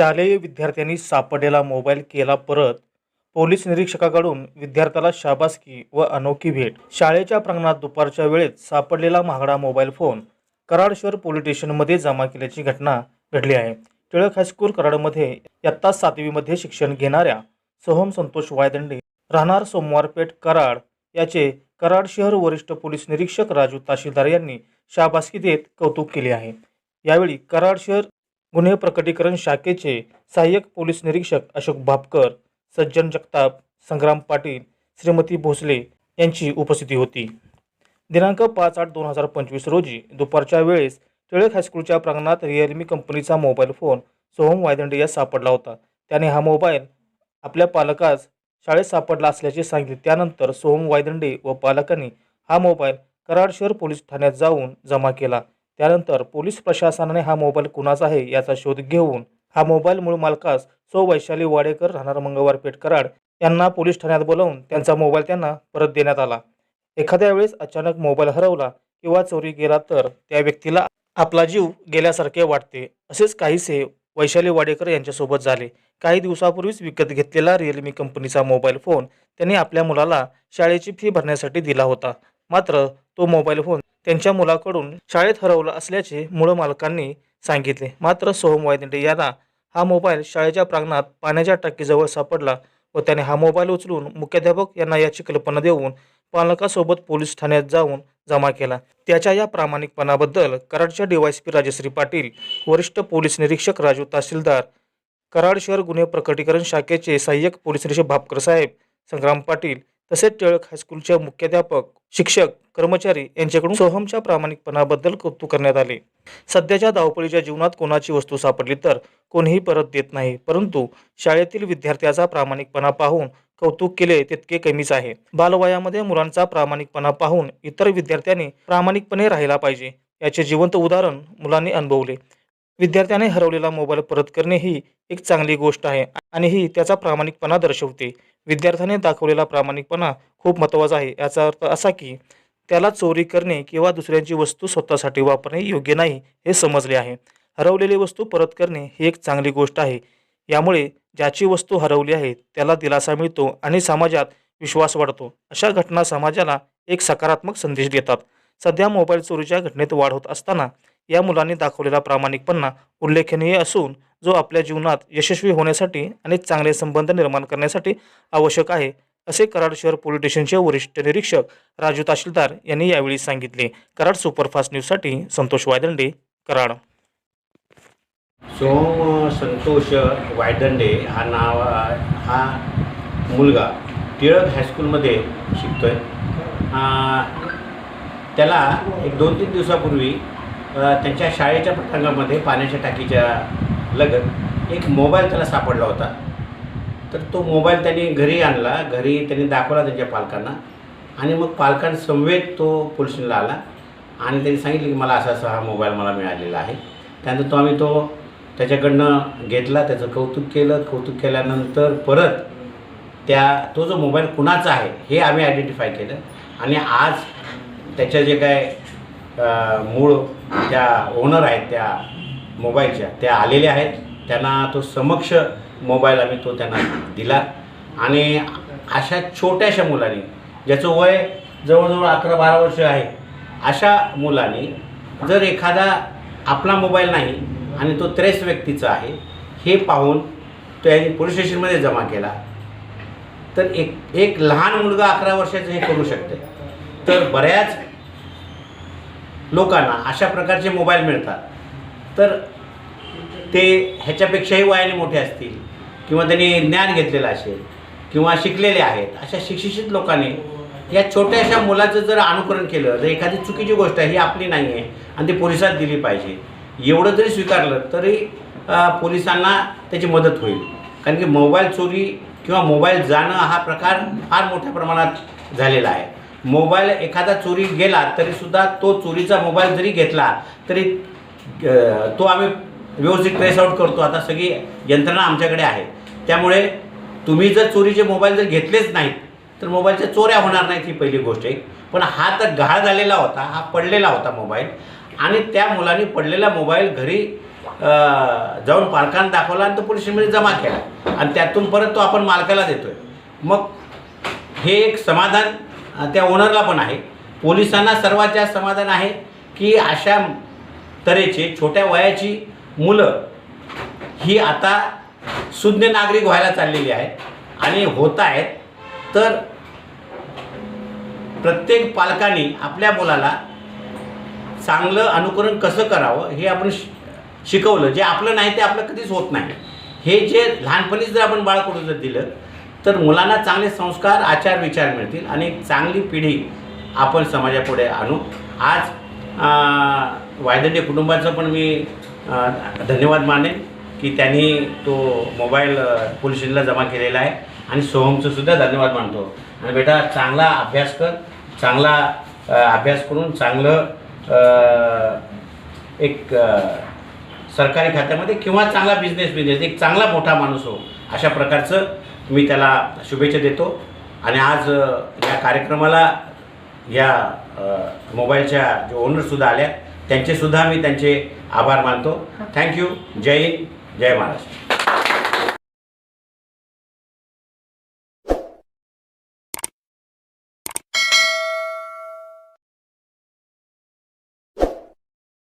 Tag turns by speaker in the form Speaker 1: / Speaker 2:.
Speaker 1: शालेय विद्यार्थ्यांनी सापडलेला मोबाईल केला परत पोलीस निरीक्षकाकडून विद्यार्थ्याला शाबासकी व अनोखी भेट. शाळेच्या प्रांगणात दुपारच्या वेळेत सापडलेला महागडा मोबाईल फोन कराड शहर पोलीस स्टेशनमध्ये जमा केल्याची घटना घडली आहे. टिळक हायस्कूल कराडमध्ये इयत्ता सातवीमध्ये शिक्षण घेणाऱ्या सोहम संतोष वायदंडे राहणार सोमवारपेठ कराड याचे कराड शहर वरिष्ठ पोलीस निरीक्षक राजू ताशीलदार यांनी शाबासकी देत कौतुक केले आहे. यावेळी कराड शहर गुन्हे प्रकटीकरण शाखेचे सहाय्यक पोलीस निरीक्षक अशोक भापकर सज्जन जगताप संग्राम पाटील श्रीमती भोसले यांची उपस्थिती होती. दिनांक पाच आठ दोन हजार पंचवीस रोजी दुपारच्या वेळेस टिळक हायस्कूलच्या प्रांगणात रिअलमी कंपनीचा मोबाईल फोन सोहम वायदंडे यास सापडला होता. त्याने हा मोबाईल आपल्या पालकास शाळेत सापडला असल्याचे सांगितले. त्यानंतर सोहम वायदंडे व पालकांनी हा मोबाईल कराड शहर पोलीस ठाण्यात जाऊन जमा केला. त्यानंतर पोलीस प्रशासनाने हा मोबाईल कुणाचा आहे याचा शोध घेऊन हा मोबाईल मूळ मालकास सो वैशाली वाडेकर राहणार मंगळवारपेठ कराड यांना पोलीस ठाण्यात बोलावून त्यांचा मोबाईल त्यांना परत देण्यात आला. एखाद्या वेळेस अचानक मोबाईल हरवला किंवा चोरी गेला तर त्या व्यक्तीला आपला जीव गेल्यासारखे वाटते. असेच काहीसे वैशाली वाडेकर यांच्यासोबत झाले. काही दिवसापूर्वीच विकत घेतलेला रिअलमी कंपनीचा मोबाईल फोन त्यांनी आपल्या मुलाला शाळेची फी भरण्यासाठी दिला होता. मात्र तो मोबाईल फोन त्यांच्या मुलाकडून शाळेत हरवला असल्याचे मूळ मालकांनी सांगितले. मात्र सोहम वायदिंडे यांना हा मोबाईल शाळेच्या प्रांगणात पाण्याच्या टाकीजवळ सापडला व त्याने हा मोबाईल उचलून मुख्याध्यापक यांना याची कल्पना देऊन पालकासोबत पोलीस ठाण्यात जाऊन जमा केला. त्याच्या या प्रामाणिकपणाबद्दल कराडच्या डीवायसपी राजश्री पाटील वरिष्ठ पोलीस निरीक्षक राजू तहसीलदार कराड शहर गुन्हे प्रकटीकरण शाखेचे सहाय्यक पोलीस निरीक्षक भापकर साहेब संग्राम पाटील तसेच टिळक हायस्कूलचे मुख्याध्यापक शिक्षक कर्मचारी यांच्याकडून सोहमच्या प्रामाणिकपणाबद्दल कौतुक करण्यात आले. सध्याच्या धावपळीच्या जीवनात कोणाची वस्तू सापडली तर कोणीही परत देत नाही परंतु शाळेतील विद्यार्थ्याचा प्रामाणिकपणा पाहून कौतुक केले तितके कमीच आहे. बालवयामध्ये मुलांचा प्रामाणिकपणा पाहून इतर विद्यार्थ्यांनी प्रामाणिकपणे राहिला पाहिजे याचे जिवंत उदाहरण मुलांनी अनुभवले. विद्यार्थ्याने हरवलेला मोबाईल परत करणे ही एक चांगली गोष्ट आहे आणि ही त्याचा प्रामाणिकपणा दर्शवते. विद्यार्थ्याने दाखवलेला प्रामाणिकपणा खूप महत्त्वाचा आहे. याचा अर्थ असा की त्याला चोरी करणे किंवा दुसऱ्यांची वस्तू स्वतःसाठी वापरणे योग्य नाही हे समजले आहे. हरवलेली वस्तू परत करणे ही एक चांगली गोष्ट आहे. यामुळे ज्याची वस्तू हरवली आहे त्याला दिलासा मिळतो आणि समाजात विश्वास वाढतो. अशा घटना समाजाला एक सकारात्मक संदेश देतात. सध्या मोबाईल चोरीच्या घटनेत वाढ होत असताना या मुलांनी दाखवलेला प्रामाणिकपणा उल्लेखनीय असून जो आपल्या जीवनात यशस्वी होण्यासाठी आणि चांगले संबंध निर्माण करण्यासाठी आवश्यक आहे असे कराड शहर पोलीस स्टेशनचे वरिष्ठ निरीक्षक राजू तहसीलदार यांनी यावेळी सांगितले. कराड सुपरफास्ट न्यूजसाठी संतोष वायदंडे कराड.
Speaker 2: सोम संतोष वायदंडे हा नाव हा मुलगा टिळक हायस्कूलमध्ये शिकतोय. त्याला एक दोन तीन दिवसापूर्वी त्यांच्या शाळेच्या प्रसंगामध्ये पाण्याच्या टाकीच्या लगत एक मोबाईल त्याला सापडला होता. तर तो मोबाईल त्यांनी घरी आणला घरी त्यांनी दाखवला त्यांच्या पालकांना आणि मग पालकांसमवेत तो पोलिसला आला आणि त्यांनी सांगितलं की मला असा असा हा मोबाईल मला मिळालेला आहे. त्यानंतर तो आम्ही तो त्याच्याकडनं घेतला त्याचं कौतुक केलं. कौतुक केल्यानंतर परत त्या तो जो मोबाईल कुणाचा आहे हे आम्ही आयडेंटिफाय केलं आणि आज त्याच्या जे काय मूळ त्या ओनर आहेत त्या मोबाईलच्या त्या आलेल्या आहेत. त्यांना तो समक्ष मोबाईल आम्ही तो त्यांना दिला. आणि अशा छोट्याशा मुलांनी ज्याचं वय जवळजवळ अकरा बारा वर्ष आहे अशा मुलांनी जर एखादा आपला मोबाईल नाही आणि तो त्रेस व्यक्तीचा आहे हे पाहून तो यांनी पोलीस स्टेशनमध्ये जमा केला तर एक एक लहान मुलगा अकरा वर्षाचं हे करू शकते तर बऱ्याच लोकांना अशा प्रकारचे मोबाईल मिळतात. तर ते ह्याच्यापेक्षाही वयाने मोठे असतील किंवा त्यांनी ज्ञान घेतलेलं असेल किंवा शिकलेले आहेत अशा शिक्षित लोकांनी या छोट्याशा मुलाचं जर अनुकरण केलं जर एखादी चुकीची गोष्ट आहे ही आपली नाही आहे आणि ती पोलिसात दिली पाहिजे. एवढं जरी स्वीकारलं तरी पोलिसांना त्याची मदत होईल. कारण की मोबाईल चोरी किंवा मोबाईल जाणं हा प्रकार फार मोठ्या प्रमाणात झालेला आहे. मोबाईल एखादा चोरी गेला तरीसुद्धा तो चोरीचा मोबाईल जरी घेतला तरी तो आम्ही व्यवस्थित ट्रेस आउट करतो. आता सगळी यंत्रणा आमच्याकडे आहे. त्यामुळे तुम्ही जर चोरीचे मोबाईल जर घेतलेच नाहीत तर मोबाईलच्या चोऱ्या होणार नाहीत ही पहिली गोष्ट आहे पण हा तर गहाळ झालेला होता हा पडलेला होता मोबाईल. आणि त्या मुलाने पडलेला मोबाईल घरी जाऊन पालकांना दाखवला आणि तो पोलीस स्टेशनमध्ये जमा केला. आणि त्यातून परत तो आपण मालकाला देतोय. मग हे एक समाधान त्या ओनरला पण आहे. पोलिसांना सर्वात जास्त समाधान आहे की अशा तऱ्हेचे छोट्या वयाची मुलं ही आता सुज्ञ नागरिक व्हायला चाललेली आहेत आणि होत आहेत. तर प्रत्येक पालकांनी आपल्या मुलाला चांगलं अनुकरण कसं करावं हे आपण शि- शिकवलं. जे आपलं नाही ते आपलं कधीच होत नाही. हे जे लहानपणीच जर आपण बाळकडून जर दिलं तर मुलांना चांगले संस्कार आचार विचार मिळतील आणि एक चांगली पिढी आपण समाजापुढे आणू. आज अं, वायदंडे कुटुंबाचं पण मी धन्यवाद मानेन की त्यांनी तो मोबाईल अं, पोलीस स्टेशनला जमा केलेला आहे. आणि सोहमचं सुद्धा धन्यवाद मानतो. आणि बेटा चांगला अभ्यास कर चांगला अभ्यास करून चांगलं एक सरकारी खात्यामध्ये किंवा चांगला बिझनेस बिझनेस एक चांगला मोठा माणूस हो अशा प्रकारचं मी त्याला शुभेच्छा देतो. आणि आज या कार्यक्रमाला या मोबाईलच्या जे ओनरसुद्धा आल्या त्यांचेसुद्धा मी त्यांचे आभार मानतो. थँक्यू जय हिंद. जय महाराष्ट्र.